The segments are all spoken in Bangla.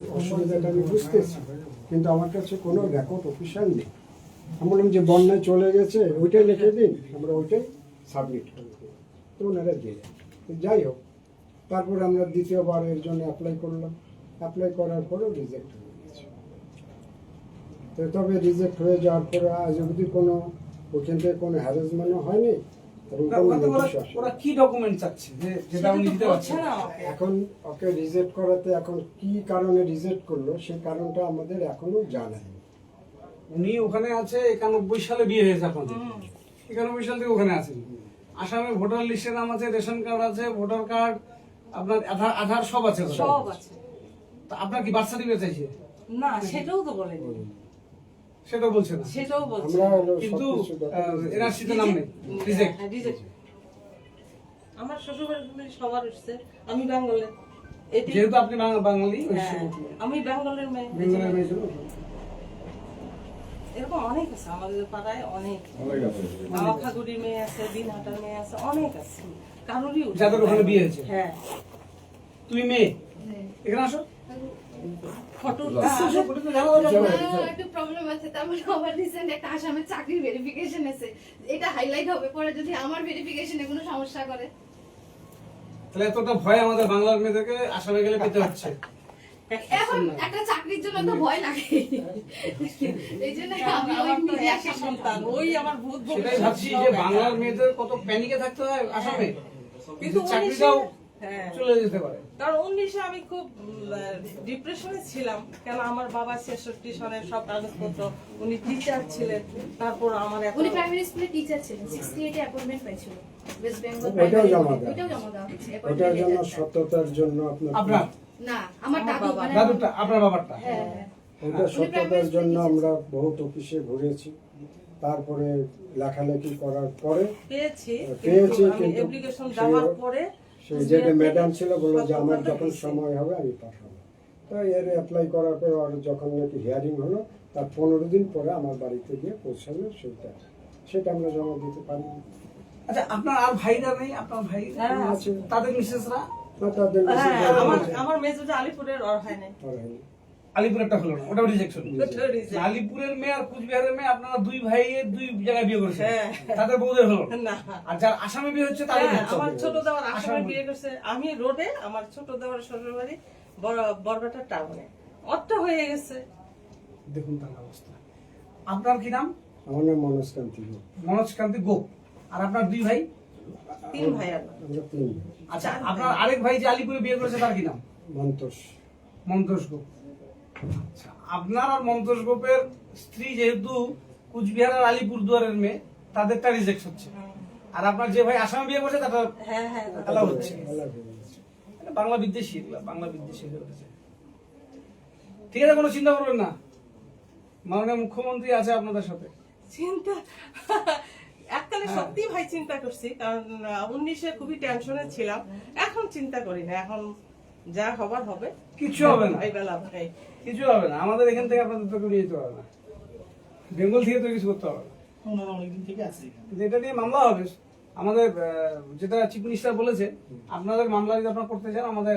অসুবিধাটা আমি বুঝতেছি, কিন্তু আমার কাছে কোনো রেকর্ড অফিসিয়াল নেই। আমি বললাম যে বন্যায় চলে গেছে, ওইটাই লিখে দিন, আমরা ওইটাই সাবমিট করে দিই তো ওনারা। তো যাই হোক, তারপরে আমরা দ্বিতীয়বার এর জন্য অ্যাপ্লাই করলাম। অ্যাপ্লাই করার পরেও রিজেক্ট হয়ে গেছে। তো তবে রিজেক্ট হয়ে যাওয়ার পরে আজ অবধি কোনো ওখান থেকে কোনো হ্যারাসমেন্টও হয়নি? ওরা- কোনো ওরা- নোটিশ ওরা- আসেনি। ওরা কি ডকুমেন্ট চাচ্ছে যেটা উনি দিতে পারছেন এখন ওকে রিজেক্ট করাতে এখন কি কারণে রিজেক্ট করল সেই কারণটা আমাদের এখনও জানা নেই। উনি ওখানে আছে একানব্বই সালে বিয়ে হয়েছে আপনাদের একানব্বই সাল থেকে ওখানে আছেন। আসামে ভোটার লিস্টে নাম আছে রেশন কার্ড আছে ভোটার কার্ড আপনার আধার আধার সব আছে সব আছে। আপনার কি বার্থ সার্টিফিকেট চাইছে? না সেটাও তো বলেনি। সেটা বলছে না। সেটাও বলছে। কিন্তু এনআরসিতে নাম নেই। রিজেক্ট। হ্যাঁ, আমার শ্বশুরবাড়ির সবার উঠছে। আমি বেঙ্গলের। যেহেতু আপনি বাঙালি হ্যাঁ, আমি বেঙ্গলের মেয়ে। বেঙ্গলের মেয়ে এরকম অনেক আছে আমাদের পাড়ায় অনেক। মামাখাগুড়ির মেয়ে আছে দিনহাটার মেয়ে আছে অনেক আছে। কারোরই যাদের ওখানে বিয়ে হয়েছে। হ্যাঁ। তুমি মেয়ে? এখানে আসো। ফটো হ্যাঁ। আমার একটু প্রবলেম আছে। তারপরে আমার রিসেন্ট একটা আসামের চাকরির ভেরিফিকেশন এসে এটা হাইলাইট হবে পরে যদি আমার ভেরিফিকেশনে কোনো সমস্যা করে। তাহলে এতটা ভয় আমাদের বাংলার মেয়েদেরকে আসামে গেলে পেতে হচ্ছে। এখন একটা চাকরির জন্য তো ভয় লাগে। এই জন্য আমি ওই আমার তো সন্তান ওই আমার ভূত সেটাই ভাবছি যে বাংলার মেয়েদের কত প্যানিকে থাকতে হয় আসামে। কিন্তু কিন্তু চাকরিটাও হ্যাঁ চলে যেতে পারে। কারণ উনিশে আমি খুব ডিপ্রেশনে ছিলাম। কেন আমার বাবা ছেষট্টি সনের সব কাগজপত্র উনি টিচার ছিলেন তারপর আমার উনি প্রাইমারি স্কুলে টিচার ছিলেন 68 এ অ্যাপয়েন্টমেন্ট পেয়েছিল ওয়েস্ট বেঙ্গল ওইটাও জমা দেওয়া। ওইটাও জমা দেওয়া হচ্ছে ওটার জন্য letter জন্য আপনার আপনার না আমার আমার দাদু মানে দাদুটা আপনার বাবারটা। হ্যাঁ। হ্যাঁ। ওটা সত্যতার জন্য আমরা বহুত অফিসে ঘুরেছি। তারপরে লেখালেখি করার পরে পেয়েছি পেয়েছি, কিন্তু অ্যাপ্লিকেশন দেওয়ার পরে সেই যেটা ম্যাডাম ছিল বলল যে আমার যখন সময় হবে আমি পাঠাবো। তো এর অ্যাপ্লাই করার পর আর যখন নাকি হিয়ারিং হলো তার পনেরো দিন পরে আমার বাড়িতে গিয়ে পৌঁছালো সেটা। সেটা আমরা জমা দিতে পারি আচ্ছা আপনার আর ভাইরা নেই? আপনার ভাই হ্যাঁ, তাদের মিসেসরা না, তাদের হ্যাঁ আমার বড় আমার মেজোটা আলিপুরের ওর হয় হয়নি। আলিপুরেরটা হলো না ওটাও রিজেকশন। আলিপুরের মেয়ে আর কুচবিহারের মেয়ে আপনারা দুই ভাইয়ের দুই জায়গায় বিয়ে করেছেন। হ্যাঁ। তাদের বউদের হলো না। আর যার আসামে বিয়ে হচ্ছে তাদের হ্যাঁ, আমার ছোট দেওয়ার আসামে। বিয়ে করছে। আমি রোডে আমার ছোট দেওয়ার শ্বশুর বাড়ি বড়টা টাউনে অটটা হয়ে গেছে। দেখুন তার অবস্থা। আপনার কি নাম? আমার নাম মনোজ কান্তি গোপ। মনোজ কান্তি গোপ। আর আপনার দুই ভাই? তিন ভাই। আচ্ছা আপনার আরেক ভাই যে আলিপুরে বিয়ে করেছে তার কি নাম? মন্তোষ। মন্তোষ গোপ। আপনার আর মন্তোষ গোপের স্ত্রী যেহেতু কুচবিহারের আলিপুর দুয়ারের মেয়ে তাদেরটা রিজেক্ট হচ্ছে। আর আপনার যে ভাই আসামে বিয়ে করছে তাটা হ্যাঁ হ্যাঁ আলাদা হচ্ছে। হয়ে বাংলা বিদ্বেষী এগুলা বাংলা বিদ্বেষী হয়ে উঠেছে ঠিক আছে কোনো চিন্তা করবেন না। মাননীয় মুখ্যমন্ত্রী আছে আপনাদের সাথে। চিন্তা? এককালে হ্যাঁ। সত্যি ভাই চিন্তা করছি কারণ উনিশে খুবই টেনশনে ছিলাম। এখন চিন্তা করি না এখন যা হবার হবে। কিচ্ছু হবে না। ভাই ভাই কিছু হবে না। আমাদের এখান থেকে আপনাদের তো নিয়ে যেতে হবে না। বেঙ্গল থেকে তো কিছু করতে হবে না। এটা নিয়ে মামলা হবে আমাদের যেটা চিফ মিনিস্টার বলেছে আপনাদের মামলা যদি আপনারা করতে চান আমাদের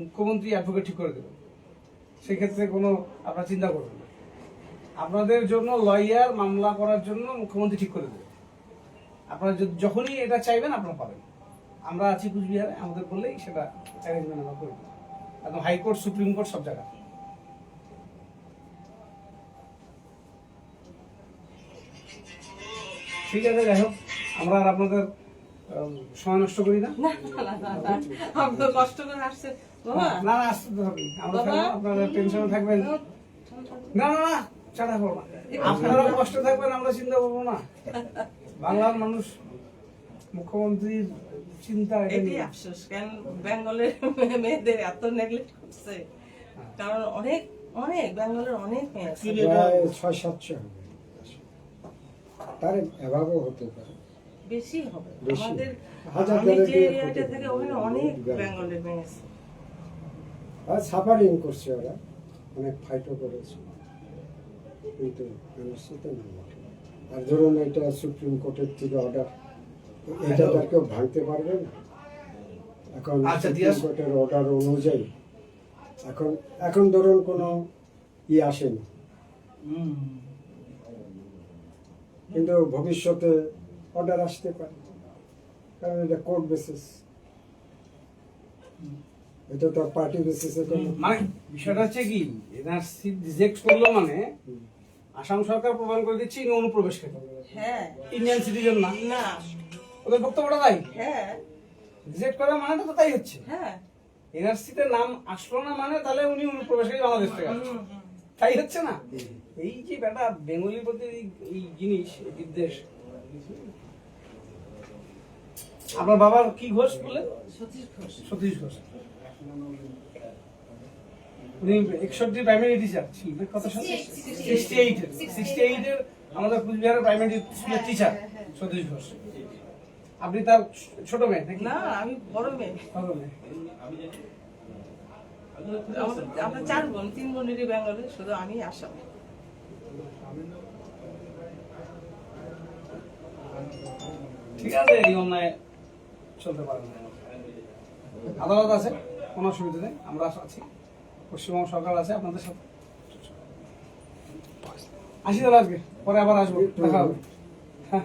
মুখ্যমন্ত্রী অ্যাডভোকেট ঠিক করে দেবেন। সেক্ষেত্রে কোনো আপনারা চিন্তা করবেন না। আপনাদের জন্য লয়ার মামলা করার জন্য মুখ্যমন্ত্রী ঠিক করে দেবে আপনারা যখনই এটা চাইবেন আপনারা পাবেন। আমরা আছি কুচবিহারে আমাদের বললেই সেটা অ্যারেঞ্জমেন্ট আমরা করে। দেবো একদম হাইকোর্ট সুপ্রিম কোর্ট সব জায়গা ঠিক আছে যাই হোক আমরা আর আপনাদের সময় নষ্ট করি না। না আসতে হবে। আমরা বাবা। থাকব, আপনারা টেনশনে থাকবেন। না না করব আপনারা কষ্ট থাকবেন আমরা চিন্তা করব না। বাংলার মানুষ মুখ্যমন্ত্রীর চিন্তা এটাই আফসোস কারণ বেঙ্গলের মেয়েদের এত নেগলেক্ট করছে। কারণ অনেক অনেক বেঙ্গলের অনেক মেয়ে ছয় সাতশো হবে। তার এভাবেও হতে পারে। বেশি হবে। আমাদের আমি যে এরিয়াটা থেকে ওখানে অনেক বেঙ্গলের মেয়ে আছে। আর সাফারিং করছে ওরা। অনেক ফাইটও করেছে। কিন্তু না আর ধরুন এটা সুপ্রিম কোর্টের থেকে অর্ডার এটা তো আর কেউ ভাঙতে পারবে না। এখন আচ্ছা। কোর্টের অর্ডার অনুযায়ী এখন এখন ধরুন কোনো ই আসেনি। কিন্তু ভবিষ্যতে অর্ডার আসতে পারে। কারণ এটা কোর্ট বেসিস এটা তো পার্টি বেসিসে মানে বিষয়টা হচ্ছে কি এনআরসি রিজেক্ট করল মানে আসাম সরকার প্রমাণ করে দিচ্ছে ইনি অনুপ্রবেশকারী হ্যাঁ। ইন্ডিয়ান সিটিজেন না। না। ওদের বক্তব্যটা তাই? হ্যাঁ। রিজেক্ট করার মানেটা তো তাই হচ্ছে। হ্যাঁ। এনআরসিতে নাম আসলো না মানে তাহলে উনি অনুপ্রবেশকারী বাংলাদেশ থেকে। তাই হচ্ছে না? এই যে বেটা বেঙ্গলির প্রতি এই- জিনিস বিদ্বেষ। আপনার বাবার কি ঘোষ বলে সতীশ ঘোষ। সতীশ ঘোষ। উনি একষট্টি প্রাইমারি টিচার ছিলেন কত সালে? সিক্সটি এইটের সিক্সটি এইটের আমাদের কুচবিহারের প্রাইমারি স্কুলের টিচার সতীশ ঘোষ। আপনি তার ছোট মেয়ে নাকি? না আমি বড় মেয়ে। বড় মেয়ে। আমরা চার বোন তিন বোনেরই ব্যাঙ্গলে শুধু আমি আসাম ঠিক আছে এই অন্যায় চলতে পারে না। আদালত আছে কোনো অসুবিধা নেই আমরা আছি। পশ্চিমবঙ্গ সরকার আছে আপনাদের সাথে। আসি তাহলে আজকে পরে আবার আসব দেখা হবে। হ্যাঁ।